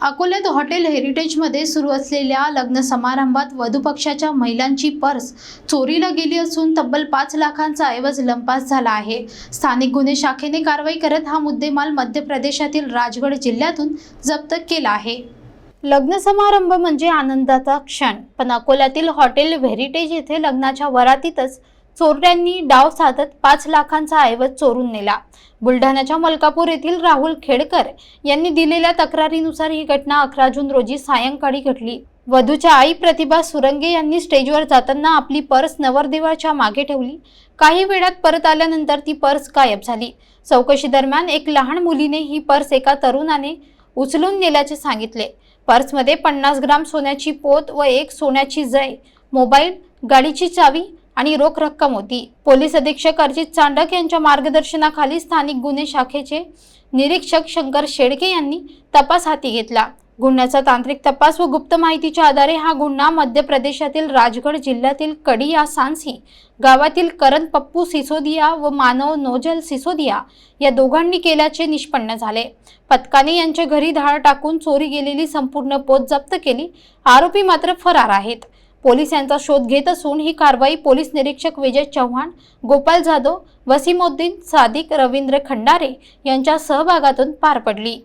अकोल्यात हॉटेल हेरिटेजमध्ये सुरू असलेल्या लग्न समारंभात वधूपक्षाच्या महिलांची पर्स चोरीला गेली असून तब्बल पाच लाखांचा ऐवज लंपास झाला आहे. स्थानिक गुन्हे शाखेने कारवाई करत हा मुद्देमाल मध्य प्रदेशातील राजगड जिल्ह्यातून जप्त केला आहे. लग्न समारंभ म्हणजे आनंदाचा क्षण पण अकोल्यातील हॉटेल व्हेरिटेज येथे लग्नाच्या वरातीतच चोरट्यांनी डाव साधत पाच लाखांचा ऐवज चोरून नेला. बुलढाण्याच्या मलकापूर येथील राहुल खेडकर यांनी दिलेल्या तक्रारीनुसार ही घटना अकरा जून रोजी सायंकाळी घडली. वधूच्या आई प्रतिभा सुरंगे यांनी स्टेजवर जाताना आपली पर्स नवरदेवाच्या मागे ठेवली. काही वेळात परत आल्यानंतर ती पर्स गायब झाली. चौकशी दरम्यान एक लहान मुलीने ही पर्स एका तरुणाने उचलून नेल्याचे सांगितले. पर्समध्ये पन्नास ग्राम सोन्याची पोत व एक सोन्याची जय मोबाईल गाडीची चावी आणि रोख रक्कम होती. पोलीस अधीक्षक अर्जित चांडक यांच्या मार्गदर्शनाखाली स्थानिक गुन्हे शाखेचे निरीक्षक शंकर शेडके यांनी तपास हाती घेतला. गुन्ह्याचा तांत्रिक तपास व गुप्त माहितीच्या आधारे हा गुन्हा मध्य प्रदेशातील राजगड जिल्ह्यातील कडिया सांसी गावातील करण पप्पू सिसोदिया व मानव नोजल सिसोदिया या दोघांनी केल्याचे निष्पन्न झाले. पथकाने यांच्या घरी धाड टाकून चोरी गेलेली संपूर्ण पोत जप्त केली. आरोपी मात्र फरार आहेत. पोलीस यांचा शोध घेत असून ही कारवाई पोलीस निरीक्षक विजय चव्हाण गोपाल जाधव वसीमुद्दीन सादिक रवींद्र खंडारे यांच्या सहभागातून पार पडली.